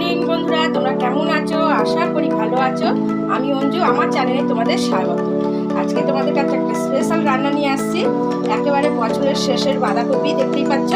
Morning, বন্ধুরা, তোমরা কেমন আছো? আশা করি ভালো আছো। আমি অঞ্জু, আমার চ্যানেলে তোমাদের স্বাগত। আজকে তোমাদের কাছে একটা স্পেশাল রান্না নিয়ে আসছি। একেবারে বছরের শেষের বাঁধাকপি, দেখতেই পাচ্ছ?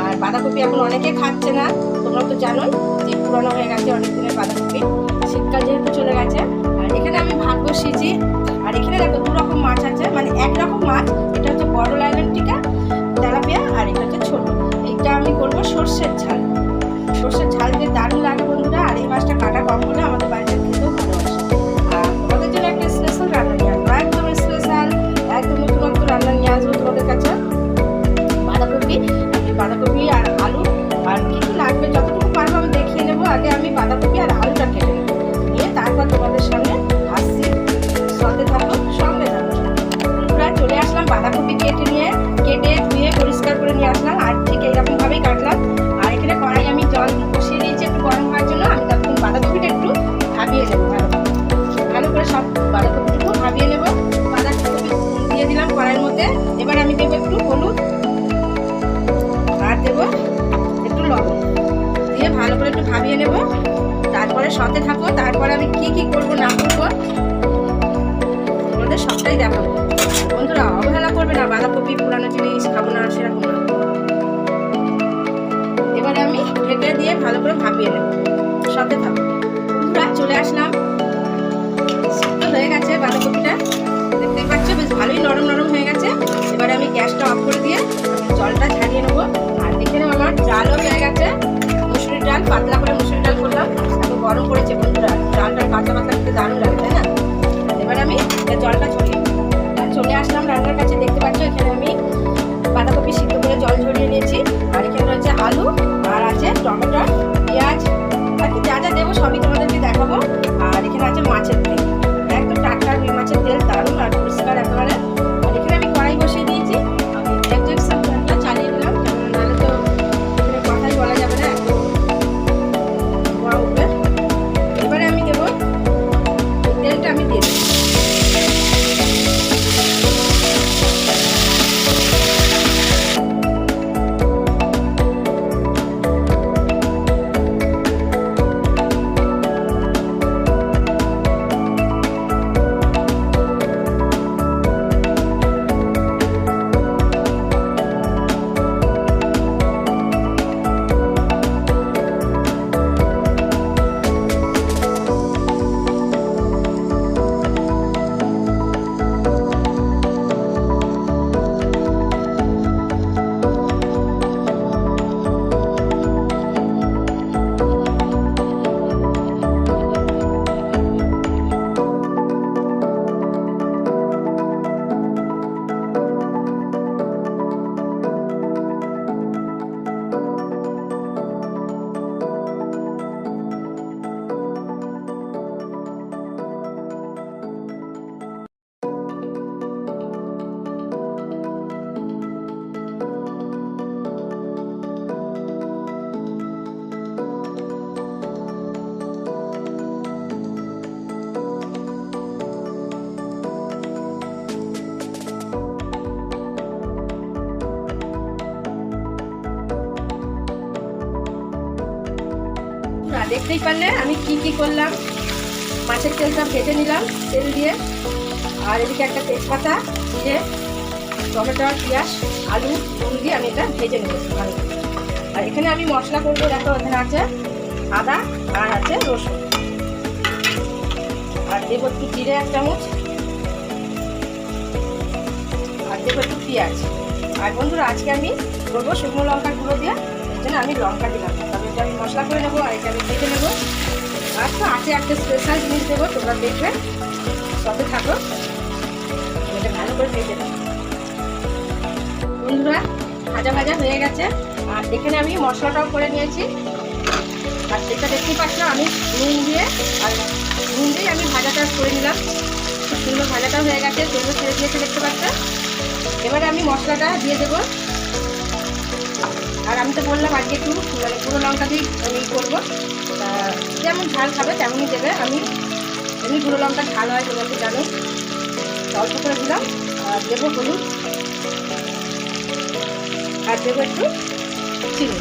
আর বাঁধাকপি এখন অনেকে খাচ্ছে না। তোমরা তো জানোই যে পুরনো হয়ে গেছে অনেক দিনের বাঁধাকপি। শীতকাল যেহেতু চলে গেছে। আর এখানে আমি ভাত বসিয়েছি। আর এখানে দেখো দু রকম মাছ আছে। মানে এক রকম মাছ তারপরে আমি কি কি করব না করব তোমাদের সবটাই দেখাবো। বন্ধুরা, অবহেলা করবে না, বাঁধাকপি, পুরানো জিনিস, খাব না, সেরকম না। এবারে আমি ঢেকে দিয়ে ভালো করে ভাপিয়ে নেব। সাথে থাকো। বন্ধুরা, চলে আসলাম। সিদ্ধ হয়ে গেছে বাঁধাকপিটা। দেখতে পাচ্ছ, বেশ ভালোই নরম নরম হয়ে গেছে। এবারে আমি গ্যাসটা অফ করে দিয়ে জলটা ঝারিয়ে নেব। আর এখানে আমার ডালও হয়ে গেছে। মুসুরির ডাল, পাতলা করে মুসুরির ডাল করলাম। গরম করেছে বন্ধুরা। ডালটা কাঁচা মাথা খেতে দারুণ লাগে, তাই না? এবার আমি জলটা ছড়িয়ে চলে আসলাম রান্নার কাছে, দেখতে পাচ্ছ এখানে আমি বাঁধাকপি সিদ্ধ করে জল ঝরিয়ে নিয়েছি। দেখতেই পারলে আমি কি কি করলাম। মাছের তেলটা ভেজে নিলাম, তেল দিয়ে। আর এদিকে একটা তেজপাতা দিয়ে টমেটো, পেঁয়াজ, আলু, নুন দিয়ে আমি এটা ভেজে নেব ভালো আর এখানে আমি মশলা করব, দেখো এখানে আছে আদা আর আছে রসুন। আর দেবো একটু জিরে, এক চামচ। আর দেবো একটু পেঁয়াজ। আর বন্ধুরা, আজকে আমি করব শুকনো লঙ্কার গুঁড়ো দিয়ে জন্য আমি লঙ্কা দিলাম তবে এটা আমি মশলা করে নেব আর এটা আমি ভেজে নেব। আর তো আছে একটা স্পেশাল জিনিস দেবো, তোমরা দেখবে। সাথে থাকো। এটা ভালো করে ভেজে নেব। বন্ধুরা, ভাজা ভাজা হয়ে গেছে। আর এখানে আমি মশলাটাও করে নিয়েছি। আর সেটা দেখতেই পাচ্ছ, আমি নুন দিয়ে আর নুন দিয়ে আমি ভাজাটা করে নিলাম। সুন্দর ভাজাটা হয়ে গেছে ছেড়ে দিয়েছে দেখতে পাচ্ছ। এবারে আমি মশলাটা দিয়ে দেবো। আর আমি তো বললাম আজকে একটু মানে পুরো লঙ্কা দিয়ে আমি করব। যেমন ঝাল খাবে তেমনই দেবে। আমি এমনি গুঁড়ো লঙ্কা ঝাল হয় তোমরা তো জানো। অল্প করে দিলাম, আর দেবো হলুদ। আর দেবো একটু চিনি।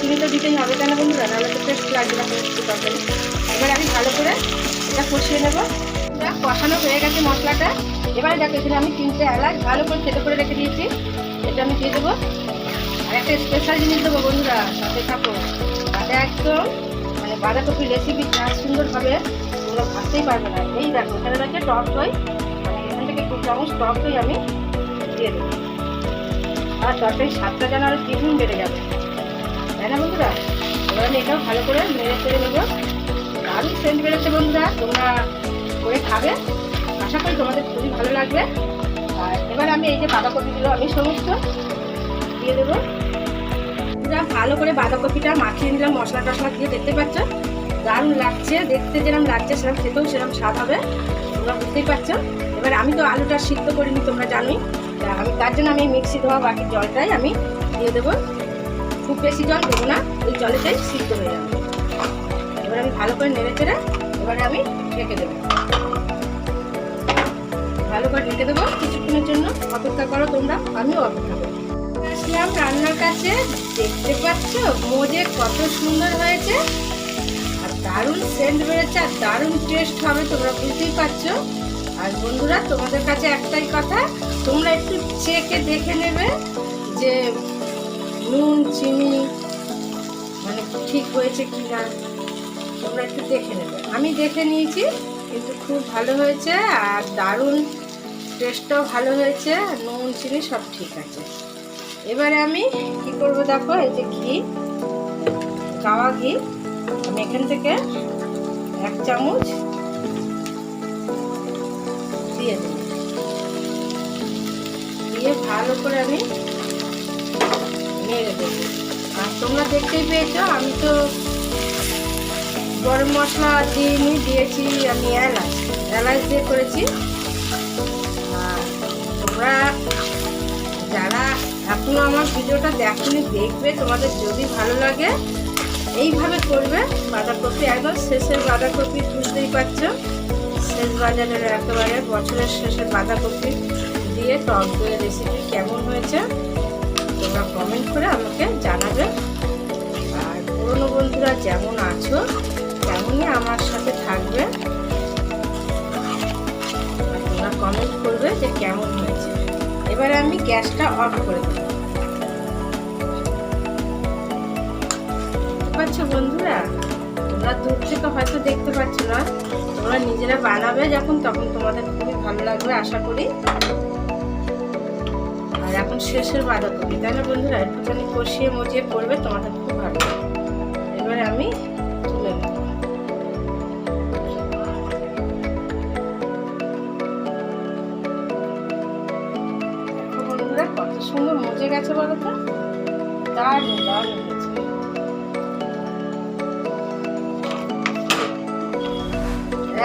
চিনি তো দিতেই হবে কেন বন্ধুরা? নাহলে তো টেস্ট লাগবে না তরকারি। এবার আমি ভালো করে এটা কষিয়ে নেব। কষানো হয়ে গেছে মশলাটা। এবারে দেখো এখানে আমি তিনটে এলাচ ভালো করে থেতো করে রেখে দিয়েছি। এটা আমি দিয়ে দেবো। একটা স্পেশাল জিনিস দেবো বন্ধুরা, সাথে থাকো। তাতে একদম মানে বাঁধাকপির রেসিপি যা সুন্দর হবে, তোমরা ভাবতেই পারবে না। এই দেখো, এখানে রয়েছে টক দই। মানে এখান থেকে দু চামচ টক দই আমি দিয়ে দেবো। আর তরকারি স্বাদটা যেন আরও দ্বিগুণ বেড়ে যাবে তাই না বন্ধুরা? এবার আমি এটাও ভালো করে নেড়ে চেড়ে নেব। দারুণ সেন্ট বেরোচ্ছে বন্ধুরা, তোমরা করে খাবে। আশা করি তোমাদের খুবই ভালো লাগবে। আর এবার আমি এই যে বাঁধাকপিগুলো আমি সমস্ত দিয়ে দেবো। ভালো করে বাঁধাকপিটা মাখিয়ে নিলাম, মশলা টশলা দিয়ে দেখতে পাচ্ছ? দারুণ লাগছে, দেখতে যেরকম লাগছে সেরকম খেতেও সেরকম স্বাদ হবে। তোমরা বুঝতেই পারছ? এবার আমি তো আলুটা সিদ্ধ করিনি, তোমরা জানোই। আমি তার জন্য আমি মিক্সি ধোয়া বাকি জলটাই আমি দিয়ে দেবো। খুব বেশি জল দেবো না, এই জলেতেই সিদ্ধ হয়ে যাবে। এবার আমি ভালো করে নেড়ে চেড়ে এবারে আমি ঢেকে দেবো। ভালো করে ঢেকে দেবো কিছুক্ষণের জন্য। অপেক্ষা করো তোমরা, আমিও অপেক্ষা রান্নার কাছে দেখতে পাচ্ছ? মোজে কত সুন্দর হয়েছে। আর দারুণ সেন্ট বেড়েছে আর দারুণ টেস্ট হবে, তোমরা বুঝতেই পারছ। আর বন্ধুরা, তোমাদের কাছে একটাই কথা, তোমরা একটু চেকে দেখে নেবে যে নুন, চিনি মানে ঠিক হয়েছে কি না তোমরা একটু দেখে নেবে। আমি দেখে নিয়েছি, কিন্তু খুব ভালো হয়েছে আর দারুণ টেস্টটাও ভালো হয়েছে। নুন, চিনি সব ঠিক আছে। এবারে আমি কি করব দেখো, এই যে ঘি গাওয়া ঘি, আমি এখান থেকে এক চামচ দিয়ে দিয়ে ভালো করে আমি নেড়ে দেবো। আর তোমরা দেখতেই পেয়েছ, আমি তো গরম মশলা দিইনি, দিয়েছি আমি এলাচ। এলাচ দিয়ে করেছি এখনও আমার ভিডিওটা দেখনি, দেখবে, তোমাদের যদি ভালো লাগে, এইভাবে করবে। বাঁধাকপি একদম শেষের বাঁধাকপি, বুঝতেই পারছ? শেষ বাজারের একেবারে বছরের শেষের বাঁধাকপি দিয়ে টক দইয়ের রেসিপি কেমন হয়েছে, তোমরা কমেন্ট করে আমাকে জানাবে। আর পুরনো বন্ধুরা যেমন আছো, তেমনই আমার সাথে থাকবে। তোমরা কমেন্ট করবে যে কেমন হয়েছে। এবারে আমি গ্যাসটা অফ করে দেবো পাচ্ছ বন্ধুরা? তোমরা দূর থেকে হয়তো দেখতে পাচ্ছ না। তোমরা নিজেরা বানাবে যখন, তখন তোমাদের খুবই ভালো লাগবে, আশা করি। আর এখন শেষের বাঁধাকপি, তাই না বন্ধুরা? একটুখানি কষিয়ে মজিয়ে পড়বে তোমাদের খুব ভালো এবারে আমি তুলে কত সুন্দর মজে গেছে বলো তো দারুণ দারুণ।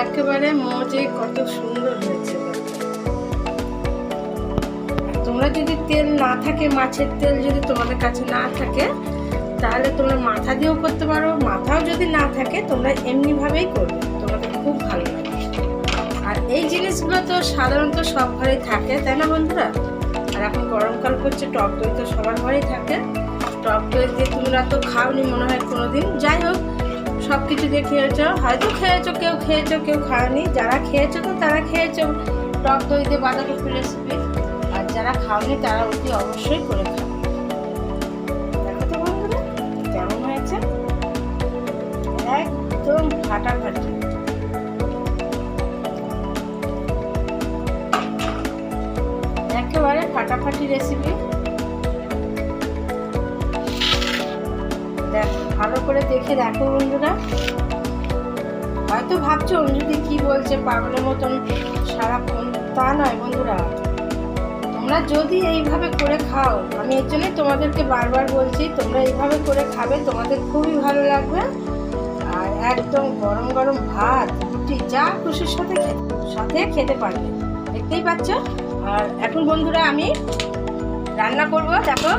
একেবারে মজে কত সুন্দর হয়েছে। তোমরা যদি তেল না থাকে, মাছের তেল যদি তোমাদের কাছে না থাকে, তাহলে তোমরা মাথা দিয়েও করতে পারো, মাথাও যদি না থাকে, তোমরা এমনিভাবেই করবে। তোমাদের খুব ভালো লাগবে আর এই জিনিসগুলো তো সাধারণত সব ঘরেই থাকে, তাই না বন্ধুরা? আর এখন গরমকাল করছে টক দই তো সবার ঘরেই থাকে। টক দই দিয়ে তোমরা তো খাওনি মনে হয় কোনোদিন। যাই হোক সব কিছু দিয়ে খেয়েছো। হয়তো খেয়েছো, কেউ খেয়েছো, কেউ খাওনি। যারা খেয়েছো তো তারা খেয়েছো। টক দই দিয়ে বাঁধাকপি রেসিপি আর যারা খাওনি তারা অতি অবশ্যই করে খাবে। দেখো তো বন্ধুরা, কেমন হয়েছে? একদম ফাটাফাটি। একেবারে ফাটাফাটি রেসিপি করে দেখে দেখো বন্ধুরা। হয়তো ভাবছ অঞ্জলি কি বলছে? পাগলের মতন সারাক্ষণ তা নয় বন্ধুরা। তোমরা যদি এইভাবে করে খাও, আমি এর জন্যই তোমাদেরকে বারবার বলছি, তোমরা এইভাবে করে খাবে, তোমাদের খুবই ভালো লাগবে। আর একদম গরম গরম ভাত, রুটি, যা খুশির সাথে সাথে খেতে পারবে। দেখতেই পাচ্ছ? আর এখন বন্ধুরা আমি রান্না করব। দেখো,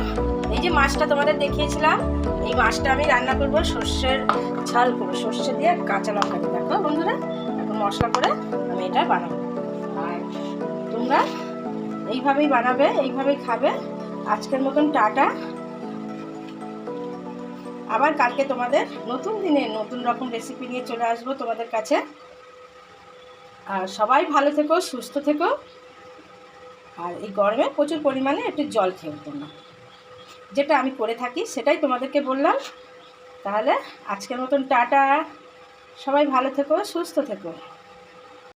এই যে মাছটা তোমাদের দেখিয়েছিলাম। এই মাছটা আমি রান্না করব সর্ষের ঝাল করব। সর্ষে দিয়ে কাঁচা লঙ্কা দিয়ে। দেখো বন্ধুরা, এখন মশলা করে আমি এটা বানাবো। আর তোমরা এইভাবেই বানাবে, এইভাবেই খাবে। আজকের মতন টাটা। আবার কালকে তোমাদের নতুন দিনে নতুন রকম রেসিপি নিয়ে চলে আসব তোমাদের কাছে। আর সবাই ভালো থেকো, সুস্থ থেকো। আর এই গরমে প্রচুর পরিমাণে একটু জল খেও তোমরা। যেটা আমি করে থাকি সেটাই তোমাদেরকে বললাম। তাহলে আজকের মতন টাটা। সবাই ভালো থেকো, সুস্থ থেকো।